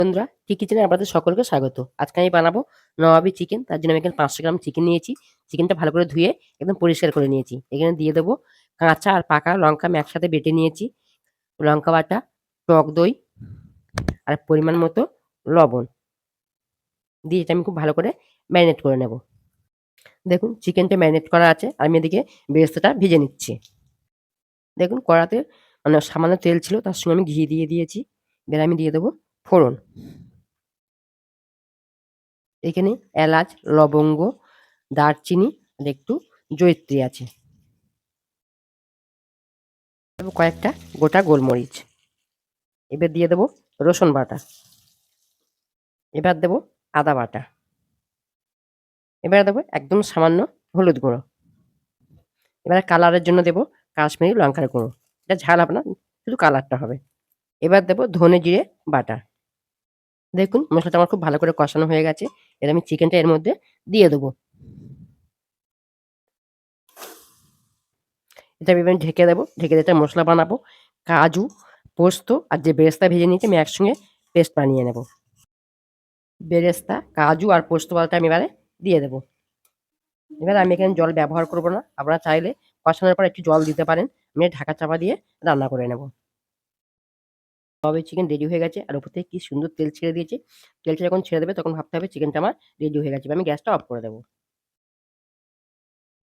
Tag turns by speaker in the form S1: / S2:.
S1: বন্ধুরা টি কিচেনে আপনাদের সকলকে স্বাগত। আজকে আমি বানাবো নবাবি চিকেন তার জন্য আমি এখানে পাঁচশো গ্রাম চিকেন নিয়েছি। চিকেনটা ভালো করে ধুয়ে একদম পরিষ্কার করে নিয়েছি। এখানে দিয়ে দেবো কাঁচা আর পাকা লঙ্কা, আমি একসাথে বেটে নিয়েছি। লঙ্কা বাটা, টক দই আর পরিমাণ মতো লবণ। দিয়ে এটা আমি খুব ভালো করে ম্যারিনেট করে নেব। দেখুন চিকেনটা ম্যারিনেট করা আছে। আমি এদিকে বেরেস্তাটা ভেজে নিচ্ছি। দেখুন, কড়াতে মানে সামান্য তেল ছিল, তার সঙ্গে আমি ঘি দিয়ে দিয়েছি। এবার আমি দিয়ে দেবো ফোড়ন। এখানে এলাচ, লবঙ্গ, দারচিনি আর একটু জয়িত্রী আছে। কয়েকটা গোটা গোলমরিচ। এবার দিয়ে দেবো রসুন বাটা। এবার দেবো আদা বাটা। এবার দেবো একদম সামান্য হলুদ গুঁড়ো। এবার কালারের জন্য দেবো কাশ্মীরি লঙ্কার গুঁড়ো। এটা ঝাল আপনার শুধু কালারটা হবে। এবার দেবো ধনে জিরে বাটা। দেখুন মশলাটা আমার খুব ভালো করে কষানো হয়ে গেছে। এবার আমি চিকেনটা এর মধ্যে দিয়ে দেবো। এটা আমি ঢেকে দেবো। ঢেকে দিয়ে একটা মশলা বানাবো, কাজু, পোস্ত আর যে বেরেস্তা ভেজে নিয়েছি আমি একসঙ্গে পেস্ট বানিয়ে নেব। বেরেস্তা, কাজু আর পোস্ত বালটা আমি এবারে দিয়ে দেবো। এবার আমি এখানে জল ব্যবহার করব না। আপনারা চাইলে কষানোর পর একটু জল দিতে পারেন। আমি ঢাকা চাপা দিয়ে রান্না করে নেব। তবে চিকেন রেডি হয়ে গেছে। আর উপর থেকে কি সুন্দর তেল ছেড়ে দিয়েছে। তেলটা যখন ছেড়ে দেবে তখন ভাবতে হবে চিকেনটা আমার রেডি হয়ে গেছে। আমি গ্যাসটা অফ করে দেবো।